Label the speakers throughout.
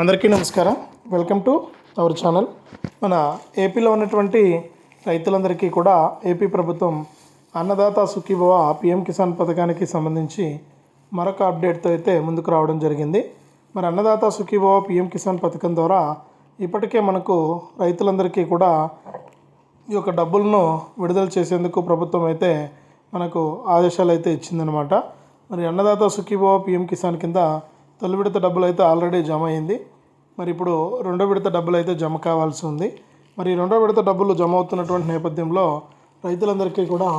Speaker 1: అందరికీ నమస్కారం. Welcome to our channel మన ఏపీలో ఉన్నటువంటి రైతులందరికీ కూడా ఏపీ ప్రభుత్వం అన్నదాత సుఖీభవ పిఎం కిసాన్ పథకానికి సంబంధించి మరొక అప్డేట్తో అయితే ముందుకు రావడం జరిగింది. మరి అన్నదాత సుఖీభవ పిఎం కిసాన్ పథకం ద్వారా ఇప్పటికే మనకు రైతులందరికీ కూడా ఈ యొక్క డబ్బులను విడుదల చేసేందుకు ప్రభుత్వం అయితే మనకు ఆదేశాలు అయితే ఇచ్చిందనమాట మరి అన్నదాత సుఖీభవ పిఎం కిసాన్ కింద తొలి విడత డబ్బులు అయితే ఆల్రెడీ జమ అయింది మరి ఇప్పుడు రెండో విడత డబ్బులు అయితే జమ కావాల్సి ఉంది. మరి రెండో విడత డబ్బులు జమ అవుతున్నటువంటి నేపథ్యంలో రైతులందరికీ కూడా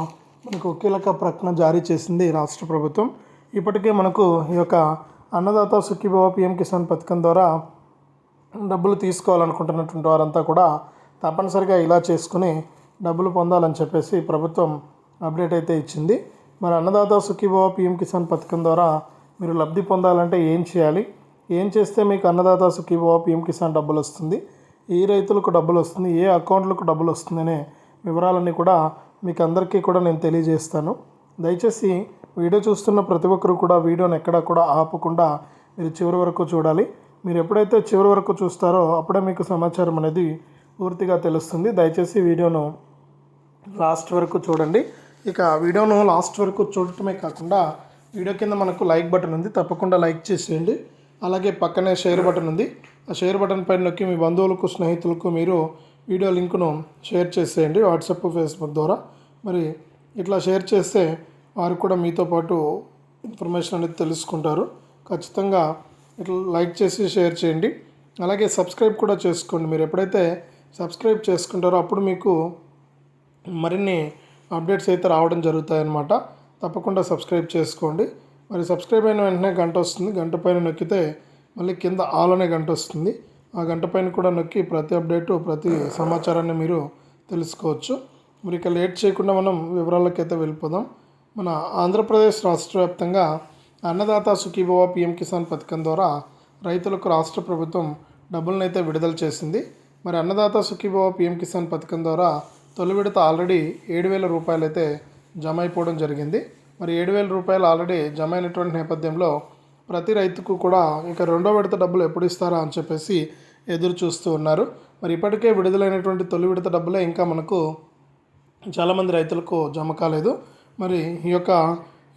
Speaker 1: మనకు కీలక ప్రకటన జారీ చేసింది రాష్ట్ర ప్రభుత్వం. ఇప్పటికే మనకు ఈ యొక్క అన్నదాత సుఖీభవ పిఎం కిసాన్ పథకం ద్వారా డబ్బులు తీసుకోవాలనుకుంటున్నటువంటి వారంతా కూడా తప్పనిసరిగా ఇలా చేసుకుని డబ్బులు పొందాలని చెప్పేసి ప్రభుత్వం అప్డేట్ అయితే ఇచ్చింది. మరి అన్నదాత సుఖీభవ పిఎం కిసాన్ పథకం ద్వారా మీరు లబ్ధి పొందాలంటే ఏం చేయాలి? ఏం చేస్తే మీకు అన్నదాత సుఖీభవ పిఎం కిసాన్ డబ్బులు వస్తుంది? ఏ రైతులకు డబ్బులు వస్తుంది? ఏ అకౌంట్లకు డబ్బులు వస్తుందనే వివరాలన్నీ కూడా మీకు అందరికీ కూడా నేను తెలియజేస్తాను. దయచేసి వీడియో చూస్తున్న ప్రతి ఒక్కరు కూడా వీడియోని ఎక్కడా కూడా ఆపకుండా మీరు చివరి వరకు చూడాలి. మీరు ఎప్పుడైతే చివరి వరకు చూస్తారో అప్పుడే మీకు సమాచారం అనేది పూర్తిగా తెలుస్తుంది. దయచేసి వీడియోను లాస్ట్ వరకు చూడండి. ఇక వీడియోను లాస్ట్ వరకు చూడటమే కాకుండా వీడియో కింద మనకు లైక్ బటన్ ఉంది. తప్పకుండా లైక్ చేసేయండి. అలాగే పక్కనే షేర్ బటన్ ఉంది. ఆ షేర్ బటన్ పైన నొక్కి మీ బంధువులకు స్నేహితులకు మీరు వీడియో లింక్ను షేర్ చేసేయండి వాట్సాప్ ఫేస్బుక్ ద్వారా. మరి ఇట్లా షేర్ చేస్తే వారు కూడా మీతో పాటు ఇన్ఫర్మేషన్ అనేది తెలుసుకుంటారు. ఖచ్చితంగా ఇట్లా లైక్ చేసి షేర్ చేయండి. అలాగే సబ్స్క్రైబ్ కూడా చేసుకోండి. మీరు ఎప్పుడైతే సబ్స్క్రైబ్ చేసుకుంటారో అప్పుడు మీకు మరిన్ని అప్డేట్స్ అయితే రావడం జరుగుతాయన్నమాట. తప్పకుండా సబ్స్క్రైబ్ చేసుకోండి. మరి సబ్స్క్రైబ్ అయిన వెంటనే గంట వస్తుంది. గంట పైన నొక్కితే మళ్ళీ కింద ఆల్ అనే గంట వస్తుంది. ఆ గంట పైన కూడా నొక్కి ప్రతి అప్డేటు ప్రతి సమాచారాన్ని మీరు తెలుసుకోవచ్చు. మరి ఇక లేట్ చేయకుండా మనం వివరాలకైతే అయితే వెళ్ళిపోదాం. మన ఆంధ్రప్రదేశ్ రాష్ట్ర వ్యాప్తంగా అన్నదాత సుఖీభవ పిఎం కిసాన్ పథకం ద్వారా రైతులకు రాష్ట్ర ప్రభుత్వం డబ్బులను అయితే విడుదల చేసింది. మరి అన్నదాత సుఖీభవ పిఎం కిసాన్ పథకం ద్వారా తొలి విడత ఆల్రెడీ ఏడు వేల రూపాయలు అయితే జమ అయిపోవడం జరిగింది. మరి ఏడు వేల రూపాయలు ఆల్రెడీ జమ అయినటువంటి నేపథ్యంలో ప్రతి రైతుకు కూడా ఇక రెండో విడత డబ్బులు ఎప్పుడు ఇస్తారా అని చెప్పేసి ఎదురు చూస్తూ ఉన్నారు. మరి ఇప్పటికే విడుదలైనటువంటి తొలి విడత డబ్బులే ఇంకా మనకు చాలామంది రైతులకు జమ కాలేదు. మరి ఈ యొక్క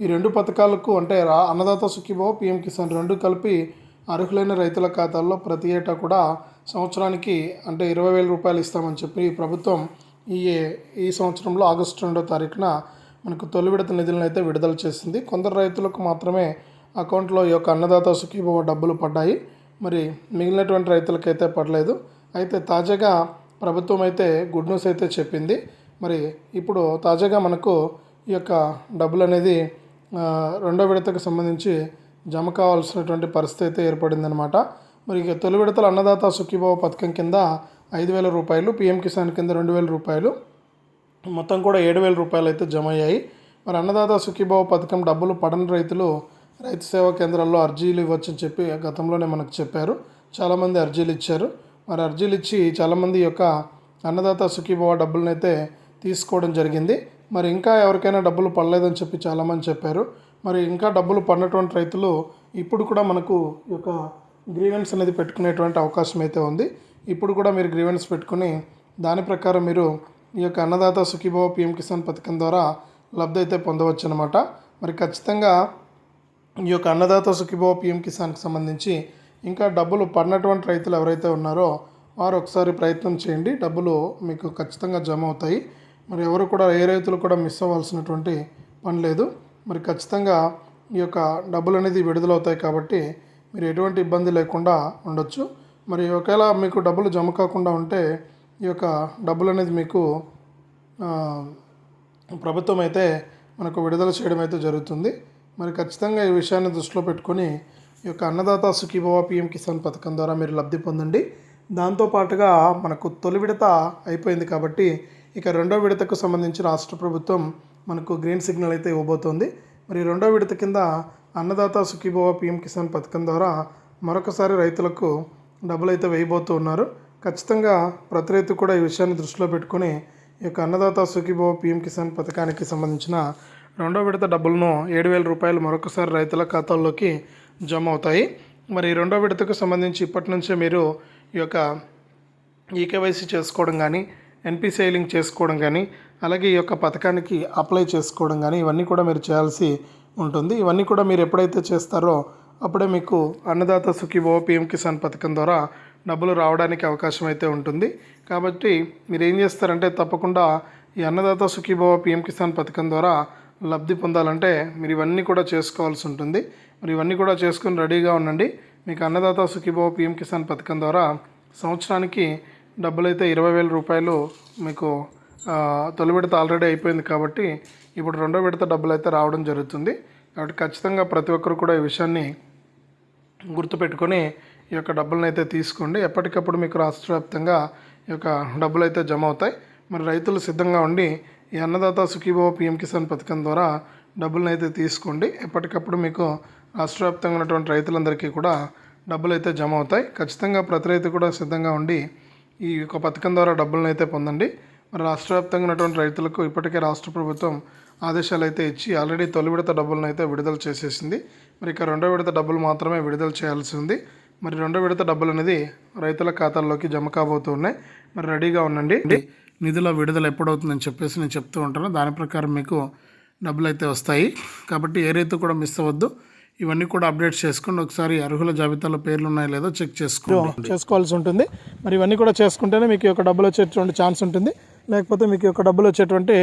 Speaker 1: ఈ రెండు పథకాలకు అంటే రా అన్నదాత సుఖీభావ పిఎం కిసాన్ రెండు కలిపి అర్హులైన రైతుల ఖాతాల్లో ప్రతి ఏటా కూడా సంవత్సరానికి అంటే ఇరవై వేల రూపాయలు ఇస్తామని చెప్పి ప్రభుత్వం ఈ ఈ సంవత్సరంలో ఆగస్టు రెండో తారీఖున మనకు తొలి విడత నిధులను అయితే విడుదల చేసింది. కొందరు రైతులకు మాత్రమే అకౌంట్లో ఈ యొక్క అన్నదాత సుఖీభవ డబ్బులు పడ్డాయి. మరి మిగిలినటువంటి రైతులకైతే పడలేదు. అయితే తాజాగా ప్రభుత్వం అయితే గుడ్ న్యూస్ అయితే చెప్పింది. మరి ఇప్పుడు తాజాగా మనకు ఈ యొక్క డబ్బులు అనేది రెండో విడతకు సంబంధించి జమ కావాల్సినటువంటి పరిస్థితి అయితే ఏర్పడిందనమాట మరి ఇక తొలి విడతల అన్నదాత సుఖీభావ పథకం కింద ఐదు వేల రూపాయలు పిఎం కిసాన్ కింద రెండు వేల రూపాయలు మొత్తం కూడా ఏడు వేల రూపాయలు అయితే జమ అయ్యాయి. మరి అన్నదాత సుఖీభావ పథకం డబ్బులు పడని రైతులు రైతు సేవా కేంద్రాల్లో అర్జీలు ఇవ్వచ్చని చెప్పి గతంలోనే మనకు చెప్పారు. చాలామంది అర్జీలు ఇచ్చారు. మరి అర్జీలు ఇచ్చి చాలామంది యొక్క అన్నదాత సుఖీభావ డబ్బులను అయితే తీసుకోవడం జరిగింది. మరి ఇంకా ఎవరికైనా డబ్బులు పడలేదని చెప్పి చాలామంది చెప్పారు. మరి ఇంకా డబ్బులు పడినటువంటి రైతులు ఇప్పుడు కూడా మనకు ఈ యొక్క గ్రీవెన్స్ అనేది పెట్టుకునేటువంటి అవకాశం అయితే ఉంది. ఇప్పుడు కూడా మీరు గ్రీవెన్స్ పెట్టుకుని దాని ప్రకారం మీరు ఈ యొక్క అన్నదాత సుఖీభవ పిఎం కిసాన్ పథకం ద్వారా లబ్ధి అయితే పొందవచ్చు అనమాట మరి ఖచ్చితంగా ఈ యొక్క అన్నదాత సుఖీభవ పిఎం కిసాన్కి సంబంధించి ఇంకా డబ్బులు పడినటువంటి రైతులు ఎవరైతే ఉన్నారో వారు ఒకసారి ప్రయత్నం చేయండి. డబ్బులు మీకు ఖచ్చితంగా జమ అవుతాయి. మరి ఎవరు కూడా ఏ రైతులు కూడా మిస్ అవ్వాల్సినటువంటి పని లేదు. మరి ఖచ్చితంగా ఈ యొక్క డబ్బులు అనేది విడుదలవుతాయి కాబట్టి మీరు ఎటువంటి ఇబ్బంది లేకుండా ఉండొచ్చు. మరి ఒకవేళ మీకు డబ్బులు జమ కాకుండా ఉంటే ఈ యొక్క డబ్బులు అనేది మీకు ప్రభుత్వం అయితే మనకు విడుదల చేయడం అయితే జరుగుతుంది. మరి ఖచ్చితంగా ఈ విషయాన్ని దృష్టిలో పెట్టుకొని ఈ యొక్క అన్నదాత సుఖీభవ పిఎం కిసాన్ పథకం ద్వారా మీరు లబ్ధి పొందండి. దాంతోపాటుగా మనకు తొలి విడత అయిపోయింది కాబట్టి ఇక రెండో విడతకు సంబంధించి రాష్ట్ర ప్రభుత్వం మనకు గ్రీన్ సిగ్నల్ అయితే ఇవ్వబోతోంది. మరి రెండో విడత కింద అన్నదాత సుఖీభవ పిఎం కిసాన్ పథకం ద్వారా మరొకసారి రైతులకు డబ్బులు అయితే వేయబోతూ ఉన్నారు ఖచ్చితంగా ప్రతి రైతు కూడా ఈ విషయాన్ని దృష్టిలో పెట్టుకొని ఈ యొక్క అన్నదాత సుఖీభవ పిఎం కిసాన్ పథకానికి సంబంధించిన రెండో విడత డబ్బులను ఏడు వేల రూపాయలు మరొకసారి రైతుల ఖాతాల్లోకి జమ అవుతాయి. మరి రెండో విడతకు సంబంధించి ఇప్పటి నుంచే మీరు ఈ యొక్క ఈకేవైసీ చేసుకోవడం కానీ ఎన్పిసిలింగ్ చేసుకోవడం కానీ అలాగే ఈ యొక్క పథకానికి అప్లై చేసుకోవడం కానీ ఇవన్నీ కూడా మీరు చేయాల్సి ఉంటుంది. ఇవన్నీ కూడా మీరు ఎప్పుడైతే చేస్తారో అప్పుడే మీకు అన్నదాత సుఖీభవ పిఎం కిసాన్ పథకం ద్వారా డబ్బులు రావడానికి అవకాశం అయితే ఉంటుంది. కాబట్టి మీరు ఏం చేస్తారంటే తప్పకుండా ఈ అన్నదాత సుఖీభవ పిఎం కిసాన్ పథకం ద్వారా లబ్ధి పొందాలంటే మీరు ఇవన్నీ కూడా చేసుకోవాల్సి ఉంటుంది. మరి ఇవన్నీ కూడా చేసుకుని రెడీగా ఉండండి. మీకు అన్నదాత సుఖీభవ పిఎం కిసాన్ పథకం ద్వారా సంవత్సరానికి డబ్బులు అయితే ఇరవై వేల రూపాయలు మీకు తొలి విడత ఆల్రెడీ అయిపోయింది కాబట్టి ఇప్పుడు రెండో విడత డబ్బులు అయితే రావడం జరుగుతుంది. కాబట్టి ఖచ్చితంగా ప్రతి ఒక్కరు కూడా ఈ విషయాన్ని గుర్తుపెట్టుకొని ఈ యొక్క డబ్బులను అయితే తీసుకోండి. ఎప్పటికప్పుడు మీకు రాష్ట్ర వ్యాప్తంగా ఈ యొక్క డబ్బులు అయితే జమ అవుతాయి మరి రైతులు సిద్ధంగా ఉండి ఈ అన్నదాత సుఖీభవ పిఎం కిసాన్ పథకం ద్వారా డబ్బులను అయితే తీసుకోండి. ఎప్పటికప్పుడు మీకు రాష్ట్ర వ్యాప్తంగా ఉన్నటువంటి రైతులందరికీ కూడా డబ్బులు అయితే జమ అవుతాయి ఖచ్చితంగా ప్రతి రైతు కూడా సిద్ధంగా ఉండి ఈ యొక్క పథకం ద్వారా డబ్బులను అయితే పొందండి. మరి రాష్ట్ర వ్యాప్తంగా ఉన్నటువంటి రైతులకు ఇప్పటికే రాష్ట్ర ప్రభుత్వం ఆదేశాలు అయితే ఇచ్చి ఆల్రెడీ తొలి విడత డబ్బులను అయితే విడుదల చేసేసింది. మరి ఇక రెండో విడత డబ్బులు మాత్రమే విడుదల చేయాల్సి ఉంది. మరి రెండో విడత డబ్బులు అనేది రైతుల ఖాతాల్లోకి జమ కాబోతూ ఉన్నాయి. మరి రెడీగా ఉండండి. నిధుల విడుదల ఎప్పుడవుతుందని చెప్పేసి నేను చెప్తూ ఉంటాను. దాని ప్రకారం మీకు డబ్బులు అయితే వస్తాయి. కాబట్టి ఏ రైతు కూడా మిస్ అవ్వద్దు. ఇవన్నీ కూడా అప్డేట్ చేసుకోండి. ఒకసారి అర్హుల జాబితాలో పేర్లు ఉన్నాయో లేదో చెక్ చేసుకో చేసుకోవాల్సి ఉంటుంది. మరి ఇవన్నీ కూడా చేసుకుంటేనే మీకు యొక్క డబ్బులు వచ్చేటువంటి ఛాన్స్ ఉంటుంది. లేకపోతే మీకు యొక్క డబ్బులు వచ్చేటువంటి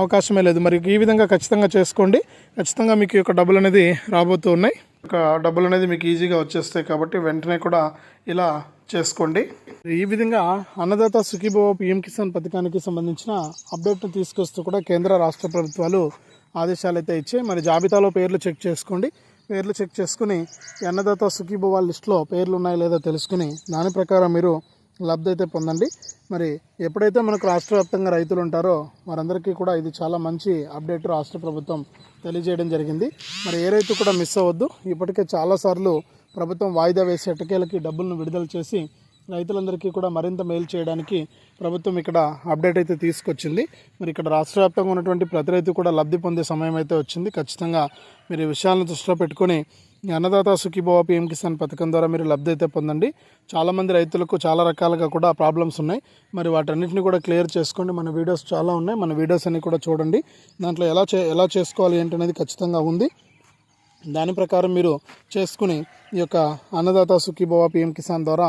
Speaker 1: అవకాశమే లేదు. మరి ఈ విధంగా ఖచ్చితంగా చేసుకోండి. ఖచ్చితంగా మీకు యొక్క డబ్బులు అనేది రాబోతూ ఉన్నాయి. ఒక డబ్బులు అనేది మీకు ఈజీగా వచ్చేస్తాయి కాబట్టి వెంటనే కూడా ఇలా చేసుకోండి. ఈ విధంగా అన్నదాత సుఖీభవ పిఎం కిసాన్ పథకానికి సంబంధించిన అప్డేట్ను తీసుకొస్తూ కూడా కేంద్ర రాష్ట్ర ప్రభుత్వాలు ఆదేశాలు అయితే ఇచ్చాయి. మరి జాబితాలో పేర్లు చెక్ చేసుకోండి. పేర్లు చెక్ చేసుకుని అన్నదాత సుఖీభవ లిస్ట్లో పేర్లు ఉన్నాయో లేదో తెలుసుకుని దాని ప్రకారం మీరు లబ్ధి అయితే పొందండి. మరి ఎప్పుడైతే మనకు రాష్ట్ర వ్యాప్తంగా రైతులు ఉంటారో వారందరికీ కూడా ఇది చాలా మంచి అప్డేట్ రాష్ట్ర ప్రభుత్వం తెలియజేయడం జరిగింది. మరి ఏ రైతు కూడా మిస్ అవ్వద్దు. ఇప్పటికే చాలాసార్లు ప్రభుత్వం వాయిదా వేసి ఎటకేలకి డబ్బులను విడుదల చేసి రైతులందరికీ కూడా మరింత మేలు చేయడానికి ప్రభుత్వం ఇక్కడ అప్డేట్ అయితే తీసుకొచ్చింది. మరి ఇక్కడ రాష్ట్ర వ్యాప్తంగా ఉన్నటువంటి ప్రతి రైతు కూడా లబ్ధి పొందే సమయం అయితే వచ్చింది. ఖచ్చితంగా మీరు ఈ విషయాలను దృష్టిలో పెట్టుకొని అన్నదాత సుఖీభవ పిఎం కిసాన్ పథకం ద్వారా మీరు లబ్ధి అయితే పొందండి. చాలామంది రైతులకు చాలా రకాలుగా కూడా ప్రాబ్లమ్స్ ఉన్నాయి. మరి వాటన్నిటిని కూడా క్లియర్ చేసుకోండి. మన వీడియోస్ చాలా ఉన్నాయి. మన వీడియోస్ అన్ని కూడా చూడండి. దాంట్లో ఎలా చే ఎలా చేసుకోవాలి ఏంటనేది ఖచ్చితంగా ఉంది. దాని ప్రకారం మీరు చేసుకుని ఈ యొక్క అన్నదాత సుఖీభవ పిఎం కిసాన్ ద్వారా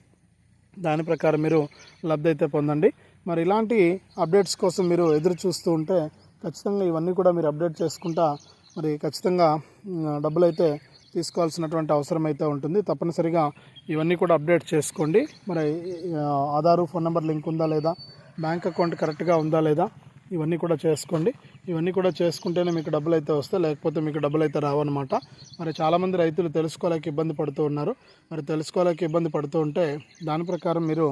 Speaker 1: దాని ప్రకారం మీరు లబ్ధి అయితే పొందండి. మరి ఇలాంటి అప్డేట్స్ కోసం మీరు ఎదురు చూస్తూ ఉంటే ఖచ్చితంగా ఇవన్నీ కూడా మీరు అప్డేట్ చేసుకుంటా మరి ఖచ్చితంగా డబ్బులు అయితే తీసుకోవాల్సినటువంటి అవసరం అయితే ఉంటుంది. తప్పనిసరిగా ఇవన్నీ కూడా అప్డేట్ చేసుకోండి. మరి ఆధారు ఫోన్ నెంబర్ లింక్ ఉందా లేదా? బ్యాంక్ అకౌంట్ కరెక్ట్గా ఉందా లేదా? ఇవన్నీ కూడా చేసుకోండి. ఇవన్నీ కూడా చేసుకుంటేనే మీకు డబ్బులు అయితే వస్తాయి లేకపోతే మీకు డబ్బులు అయితే రావన్నమాట. మరి చాలామంది రైతులు తెలుసుకోలేక ఇబ్బంది పడుతూ ఉన్నారు. మరి తెలుసుకోలేక ఇబ్బంది పడుతూ ఉంటే దాని ప్రకారం మీరు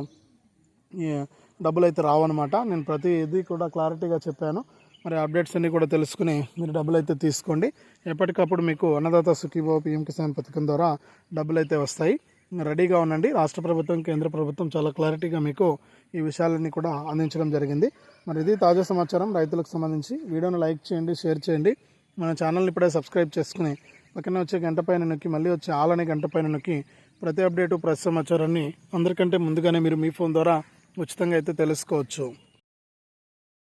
Speaker 1: డబ్బులు అయితే రావన్నమాట. నేను ప్రతి ఇది కూడా క్లారిటీగా చెప్పాను. మరి అప్డేట్స్ అన్నీ కూడా తెలుసుకుని మీరు డబ్బులు అయితే తీసుకోండి. ఎప్పటికప్పుడు మీకు అన్నదాత సుఖీభో పిఎం కిసాన్ పథకం ద్వారా డబ్బులు అయితే వస్తాయి. రెడీగా ఉండండి. రాష్ట్ర ప్రభుత్వం కేంద్ర ప్రభుత్వం చాలా క్లారిటీగా మీకు ఈ విషయాలన్నీ కూడా అందించడం జరిగింది. మరి ఇది తాజా సమాచారం. రైతులకు సంబంధించి వీడియోను లైక్ చేయండి షేర్ చేయండి. మన ఛానల్ని ఇప్పుడే సబ్స్క్రైబ్ చేసుకుని పక్కన వచ్చే గంట పైన నొక్కి మళ్ళీ వచ్చే ఆలనే గంట పైన నొక్కి ప్రతి అప్డేటు ప్రతి సమాచారాన్ని అందరికంటే ముందుగానే మీరు మీ ఫోన్ ద్వారా ఉచితంగా అయితే తెలుసుకోవచ్చు.